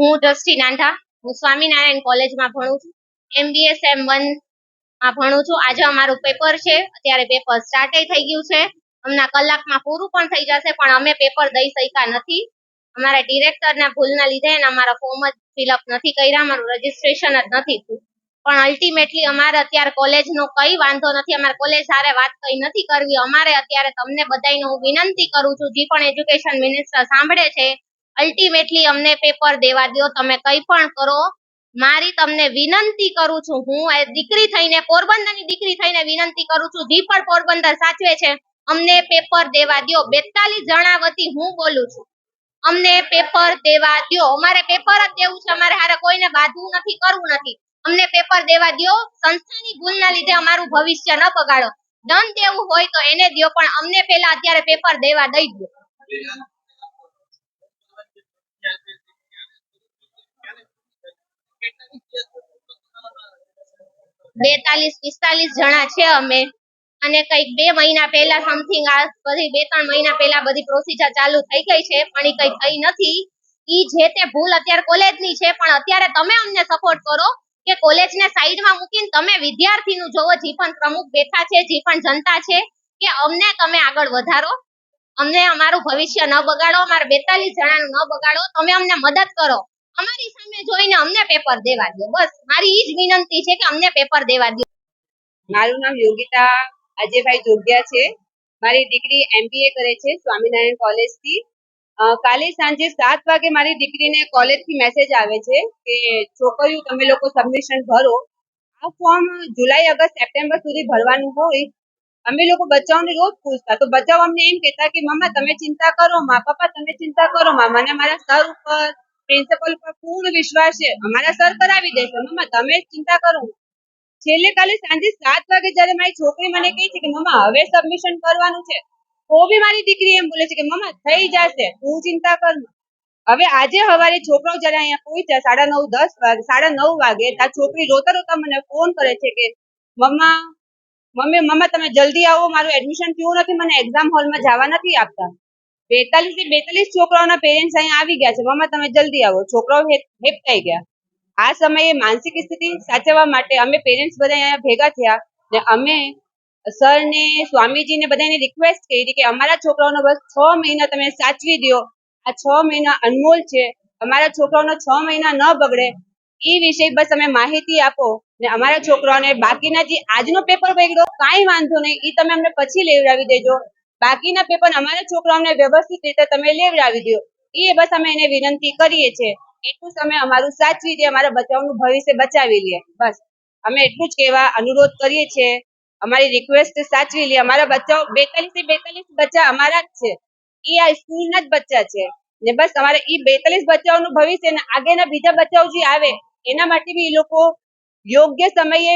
હું દ્રષ્ટિ નાંધા હું સ્વામિનારાયણ કોલેજમાં ભણું છું. એમબીએ સેમ વનમાં ભણું છું. આજે અમારું પેપર છે. અત્યારે પેપર સ્ટાર્ટ થઈ ગયું છે. હમણાં કલાકમાં પૂરું પણ થઈ જશે, પણ અમે પેપર દઈ શક્યા નથી. અમારા ડિરેક્ટરના ભૂલના લીધે અને અમારા ફોર્મ જ ફિલઅપ નથી કર્યા. અમારું રજીસ્ટ્રેશન જ નથી થયું. પણ અલ્ટિમેટલી અમારે અત્યારે કોલેજનો કઈ વાંધો નથી. અમારે કોલેજ હારે વાત કઈ નથી કરવી. અમારે અત્યારે તમને બધાને હું વિનંતી કરું છું, જે પણ એજ્યુકેશન મિનિસ્ટર સાંભળે છે અલ્ટિમેટલી અમને પેપર દેવા દો તમે કઈ પણ કરો. મારી તમને વિનંતી કરું છું, હું દીકરી થઈને, પોરબંદરની દીકરી થઈને વિનંતી કરું છું, જી પણ પોરબંદર સાચવે છે. અમને પેપર દેવા દ્યો. બેતાલીસ જણા વતી હું બોલું છું. અમને પેપર દેવા દો અમારે પેપર જ દેવું છે, અમારે હારે કોઈને બાંધવું નથી, કરવું નથી. અમને પેપર દેવા દ્યો. સંસ્થાની ભૂલના લીધે અમારું ભવિષ્ય ન બગાડો. દંડ દેવું હોય તો એને દ્યો, પણ અમને પેલા અત્યારે પેપર દેવા દઈ દો બેતાલીસ, પિસ્તાલીસ જણા છે અમે. અને કંઈક બે મહિના પહેલા સમથિંગ આ બધી, બે, ત્રણ મહિના પહેલા બધી પ્રોસિજર ચાલુ થઈ ગઈ છે, પણ એ કઈ થઈ નથી. ઈ જે તે ભૂલ અત્યારે કોલેજની છે, પણ અત્યારે તમે અમને સપોર્ટ કરો કે કોલેજને સાઈડમાં મૂકીને તમે વિદ્યાર્થીનું જોવો, જે પણ પ્રમુખ બેઠા છે, જે પણ જનતા છે, કે અમને તમે આગળ વધારો. અમને અમારું ભવિષ્ય ન બગાડો, અમારા બેતાલીસ જણાનું ન બગાડો. તમે અમને મદદ કરો. અમારી સામે જોઈને અમને પેપર દેવા દો બસ, મારી ઈ વિનંતી છે કે અમને પેપર દેવા દો મારું નામ યોગિતા અજયભાઈ જોગ્યા છે. મારી દીકરી એમબીએ કરે છે સ્વામિનારાયણ કોલેજથી કાલે સાંજે સાત વાગે મારી દીકરીને કોલેજથી મેસેજ આવે છે કે છોકરીઓ તમે લોકો સબમિશન ભરો. આ ફોર્મ જુલાઈ ઓગસ્ટ સપ્ટેમ્બર સુધી ભરવાનું હોય. અમે લોકો બચ્ચાઓને રોજ પૂછતા. તો બચ્ચાઓ અમને એમ કહેતા કે, મમ્મા, તમે ચિંતા કરો. મા, પપ્પા, તમે ચિંતા કરો. મા મને મારા સર ઉપર પ્રિન્સિપલ પર પૂર્ણ વિશ્વાસ છે. અમારા સર કરાવી દેશે. મમ્મા, તમે ચિંતા કરો. છેલ્લે કાલે સાંજે સાત વાગે જ્યારે મારી છોકરી મને કહે છે કે, મમ્મા, હવે સબમિશન કરવાનું છે. તો બી મારી દીકરી એમ બોલે છે કે, મમ્મા, થઈ જશે. તું ચિંતા કર હવે આજે સવારે છોકરો જ્યારે અહીંયા પહોંચ્યા સાડા નવ, દસ વાગે, સાડા નવ વાગે ત્યાં છોકરી રોતા રોતા મને ફોન કરે છે કે, મમ્મા, મમ્મી, મમ્મા, તમે જલ્દી આવો. મારું એડમિશન થયું નથી. મને એક્ઝામ હોલમાં જવા નથી આપતા. બેતાલીસથી બેતાલીસ છોકરાઓના પેરેન્ટ્સ અહીંયા આવી ગયા છે. મમ્મા તમે જલ્દી આવો. છોકરાઓ હેપ હેપ ગયા. આ સમયે માનસિક સ્થિતિ સાચવવા માટે અમે પેરેન્ટ્સ બધા અહીંયા ભેગા થયા ને અમે સર ને સ્વામીજીને બધાને રિક્વેસ્ટ કરી કે અમારા છોકરાઓનો બસ છ મહિના તમે સાચવી દો આ છ મહિના અનમોલ છે. અમારા છોકરાઓનો છ મહિના ન બગડે. એ વિશે બસ અમે માહિતી આપો ને અમારા છોકરાઓને બાકીના જે આજનો પેપર બગડ્યો, કાંઈ વાંધો નહીં. એ તમે અમને પછી લેવડાવી દેજો. બાકીના પેપર અમારા છોકરાઓને વ્યવસ્થિત રીતે તમે લેવડાવી દો. એ બસ અમે એને વિનંતી કરીએ છીએ. એટલું તમે અમારું સાચવી દે, અમારા બચાવનું ભવિષ્ય બચાવી લે. બસ. અમે એટલું જ કહેવા અનુરોધ કરીએ છીએ. અમારી રિક્વેસ્ટ સાચવી લે. અમારા બચ્ચાઓ બેતાલીસથી બેતાલીસ બચ્ચા અમારા જ છે. એ આ સ્કૂલના જ બચ્ચા છે. ને બસ અમારે એ બેતાલીસ બચ્ચાઓનું ભવિષ્ય ને આગળના બીજા બચ્ચાઓ જે આવે, એના માટે બી એ લોકો યોગ્ય સમયે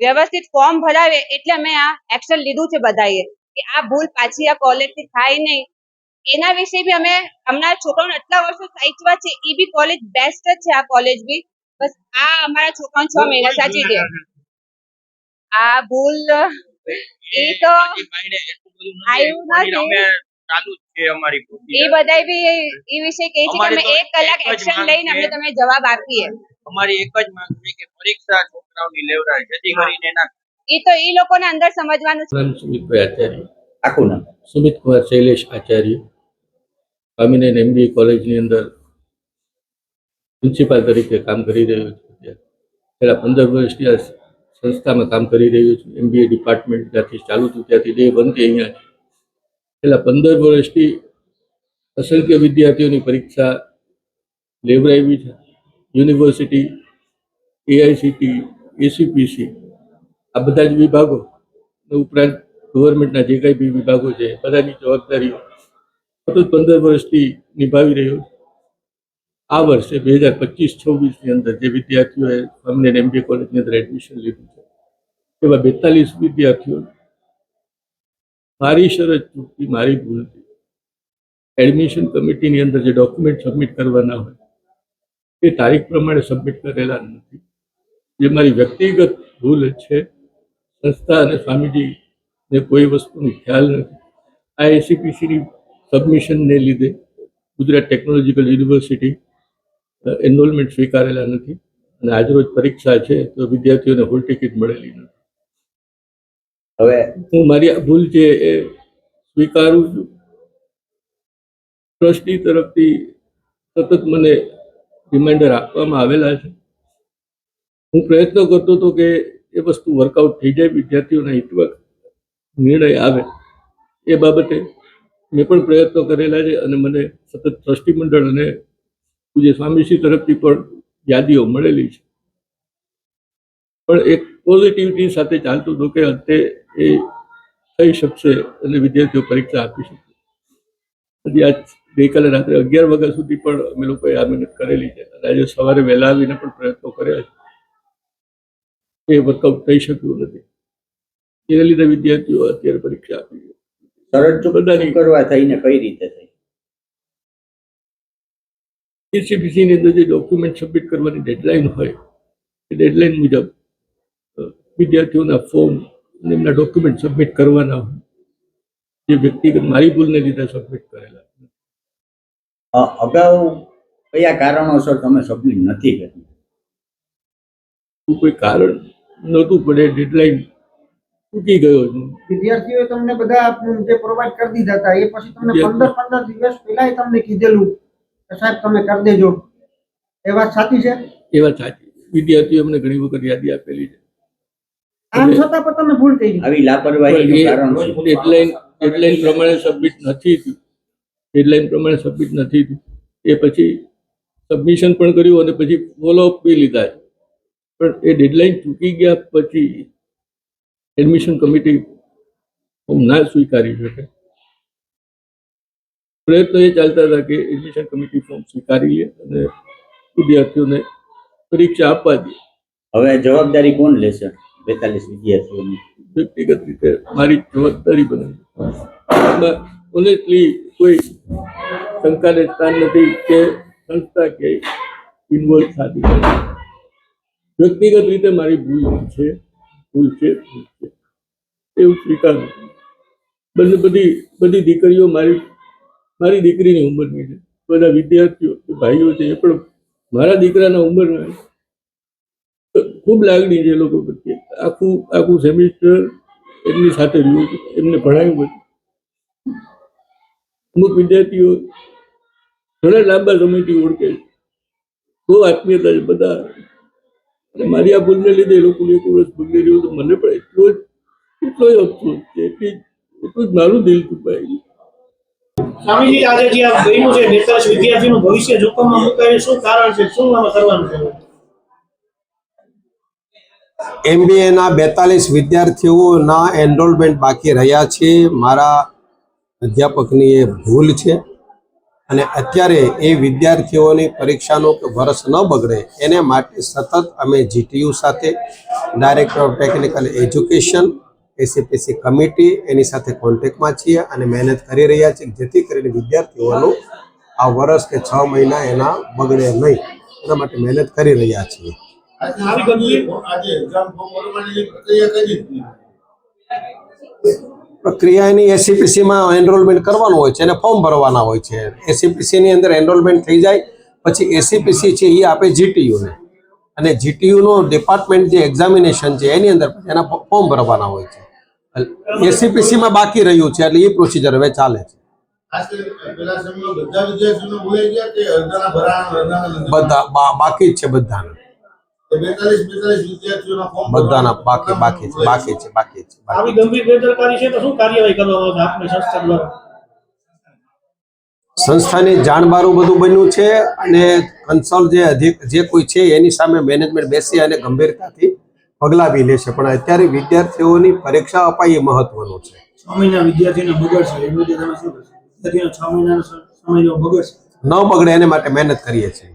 વ્યવસ્થિત ફોર્મ ભરાવે એટલે અમે આ એક્શન લીધું છે બધાએ. કે આ ભૂલ પાછી આ કોલેજથી થાય નહીં. એના વિશે બી અમે અમારા છોકરાઓને આટલા વર્ષો સાચવા છે એ બી કોલેજ બેસ્ટ જ છે આ કોલેજ બી. બસ આ અમારા છોકરાઓને છ મહિના સાચી દે આ ભૂલ એ તો આવ્યું નથી. ચાલુ છે અમારી એ બધાય બી એ વિશે કહે છે કે અમે કલાક એક્શન લઈને અમે છે. તમે જવાબ આપીએ. અમારી એક જ માંગ છે કે પરીક્ષા છોકરાઓની લેવડાય જેથી કરીને એના એ તો એ લોકોને અંદર સમજવાનું સુમિતભાઈ આચાર્ય. આખું નામ? સુમિત કુમાર શૈલેષ આચાર્ય. સ્વામિનારાયણ એમબી કોલેજની અંદર પ્રિન્સિપાલ તરીકે કામ કરી રહ્યો છું. છેલ્લા પંદર વર્ષથી આ સંસ્થામાં કામ કરી રહ્યો છું. એમબીએ ડિપાર્ટમેન્ટ જ્યાંથી ચાલુ થયું ત્યાંથી ડે બનતી અહીંયા પહેલાં છેલ્લા પંદર વર્ષથી અસંખ્ય વિદ્યાર્થીઓની પરીક્ષા લેવડાવી છે. યુનિવર્સિટી એઆઈસીટી એસીપીસી આ બધા જ વિભાગો ઉપરાંત ગવર્મેન્ટના જે કંઈ બી વિભાગો છે, બધાની જવાબદારીઓ સતત પંદર વર્ષથી નિભાવી રહ્યો આ વર્ષે બે હજાર પચીસ છવ્વીસની અંદર જે વિદ્યાર્થીઓએ અમને એમબીએ કોલેજની અંદર એડમિશન લીધું છે, એવા બેતાલીસ વિદ્યાર્થીઓ મારી શરત ચૂકતી, મારી ભૂલથી એડમિશન કમિટીની અંદર જે ડોક્યુમેન્ટ સબમિટ કરવાના હોય, એ તારીખ પ્રમાણે સબમિટ કરેલા નથી. જે મારી વ્યક્તિગત ભૂલ છે સંસ્થા અને સ્વામીજીને કોઈ વસ્તુનો ખ્યાલ નથી. આ એસીપીસીની સબમિશનને લીધે ગુજરાત ટેકનોલોજીકલ યુનિવર્સિટી એનરોલમેન્ટ સ્વીકારેલા નથી અને આજરોજ પરીક્ષા છે તો વિદ્યાર્થીઓને હોલ ટિકિટ મળેલી નથી. હવે હું મારી આ ભૂલ છે એ સ્વીકારું છું. ટ્રસ્ટી તરફથી સતત મને રિમાઇન્ડર આપવામાં આવેલા છે. હું પ્રયત્ન કરતો હતો કે એ વસ્તુ વર્કઆઉટ થઈ જાય, વિદ્યાર્થીઓના હિતમાં નિર્ણય આવે. એ બાબતે મેં પણ પ્રયત્નો કરેલા છે અને મને સતત ટ્રસ્ટી મંડળ અને પૂજ્ય સ્વામીશ્રી તરફથી પણ યાદીઓ મળેલી છે. પણ એક પોઝિટિવિટી સાથે ચાલતું હતું કે અંતે એ થઈ શકશે અને વિદ્યાર્થીઓ પરીક્ષા આપી શકશે હજી આજ ગઈકાલે રાત્રે અગિયાર વાગ્યા સુધી પણ અમે લોકોએ આ મહેનત કરેલી છે. અને આજે સવારે વહેલા આવીને પણ પ્રયત્નો કર્યા છે. એ વર્કઆઉટ થઈ શક્યું નથી. એને લીધે વિદ્યાર્થીઓ અત્યારે પરીક્ષા આપી સરળ શરત બધાની- કરવા થઈને કઈ રીતે થઈ? એસીપીસી ની અંદર જે ડોક્યુમેન્ટ સબમિટ કરવાની ડેડલાઇન હોય એ ડેડલાઇન મુજબ વિદ્યાર્થીઓના ફોર્મ અને એમના ડોક્યુમેન્ટ સબમિટ કરવાના હોય. જે વ્યક્તિગત મારી ભૂલને લીધે સબમિટ કરેલા. અગાઉ કયા કારણોસર તમે સબમિટ નથી કરી કોઈ કારણ? નહોતું પડે ડેડલાઈન ચૂકી ગયો છું વિદ્યાર્થીઓ તમને બધા જે પ્રોવાઈડ કરી દીધા હતા એ પછી તમને પંદર પંદર દિવસ પહેલા તમને કીધેલું કે સાહેબ તમે કરી દેજો. એ વાત સાચી છે? એ વાત સાચી. વિદ્યાર્થીઓ અમને ઘણી વખત યાદી આપેલી છે. આમ છતાં પણ તમે ભૂલ કરી આવી લાપરવાહીનું કારણ શું? ડેડલાઇન ડેડલાઇન પ્રમાણે સબમિટ નથી થયું. ડેડલાઈન પ્રમાણે સબમિટ નથી થયું. એ પછી સબમિશન પણ કર્યું અને પછી ફોલોઅપ બી લીધા છે. પણ એ ડેડલાઇન ચૂકી ગયા પછી એડમિશન કમિટી ફોર્મ ના સ્વીકારી શકે. પ્રયત્નો એ ચાલતા હતા કે એડમિશન કમિટી ફોર્મ સ્વીકારી લે અને વિદ્યાર્થીઓને પરીક્ષા આપવા દે. હવે જવાબદારી કોણ લેશે બેતાલીસ વિદ્યાર્થીઓની? વ્યક્તિગત રીતે મારી જવાબદારી બને. ઓનેસ્ટલી કોઈ શંકાને સ્થાન નથી કે સંસ્થા કે ઇન્વોલ્વ થતી. વ્યક્તિગત રીતે મારી ભૂલ છે ભૂલ છે ભૂલ છે. એવું સ્વીકારું બંને બધી બધી દીકરીઓ મારી મારી દીકરીની ઉંમરની છે. બધા વિદ્યાર્થીઓ ભાઈઓ છે, એ પણ મારા દીકરાના ઉંમરના ખૂબ લાગણી છે એ લોકો પ્રત્યે. આખું આખું સેમિસ્ટર એમની સાથે રહ્યું એમને ભણાવ્યું બધું અમુક વિદ્યાર્થીઓ ઘણા લાંબા સમયથી ઓળખે છે. બહુ આત્મીયતા છે, બધા અને મારી આ ભૂલને લીધે એ લોકોને એક વર્ષ બગડી રહ્યું તો મને પણ એટલો જ એટલો જ અફસોસ છે એટલી જ- એટલું જ મારું દિલ દુભાઈ સ્વામીજી આજે જે આ બન્યું છે બેતાલીસ વિદ્યાર્થીનું ભવિષ્ય જોખમમાં મુકાય શું કારણ છે? શું આમાં કરવાનું છે? એમબીએના બેતાલીસ વિદ્યાર્થીઓના એનરોલમેન્ટ બાકી રહ્યા છે. મારા અધ્યાપકની એ ભૂલ છે. અને અત્યારે એ વિદ્યાર્થીઓની પરીક્ષાનું વર્ષ ન બગડે એને માટે સતત અમે જીટીયુ સાથે director of technical education ACPC committee એની સાથે કોન્ટેક્ટમાં છીએ અને મહેનત કરી રહ્યા છીએ જેથી કરીને વિદ્યાર્થીઓનું આ વર્ષ કે છ મહિના એના બગડે નહીં. એના માટે મહેનત કરી રહ્યા છીએ. આજે એક્ઝામ ફોર્મ ભરવાની જે પ્રક્રિયા કઈ રીતની પ્રક્રિયા એની એસીપીસીમાં એનરોલમેન્ટ કરવાનું હોય છે અને ફોર્મ ભરવાના હોય છે. એસીપીસીની અંદર એનરોલમેન્ટ થઈ જાય પછી એસીપીસી છે એ આપે જીટીયુને અને જીટીયુનો ડિપાર્ટમેન્ટ જે એક્ઝામિનેશન છે એની અંદર એના ફોર્મ ભરવાના હોય છે. એસીપીસીમાં બાકી રહ્યું છે એટલે એ પ્રોસિજર હવે ચાલે છે. બધા બાકી જ છે બધાના. બધાના બાકી બાકી છે બાકી છે બાકી છે આવી ગંભીર બેદરકારી છે તો શું કાર્યવાહી કરવામાં આવશે આપની સંસ્થા દ્વારા? સંસ્થાની જાણબારું બધું બન્યું છે અને કન્સલ જે અધિક જે કોઈ છે એની સામે મેનેજમેન્ટ બેસી અને ગંભીરતાથી પગલાં બી લેશે. પણ અત્યારે વિદ્યાર્થીઓની પરીક્ષા અપાય એ મહત્વનું છે. છ મહિના વિદ્યાર્થીને બગડશે. એ મુદ્દે તમે શું કરશો વિદ્યાર્થીનો છ મહિનાનો સમય બગડશે. ન બગડે એને માટે મહેનત કરીએ છીએ.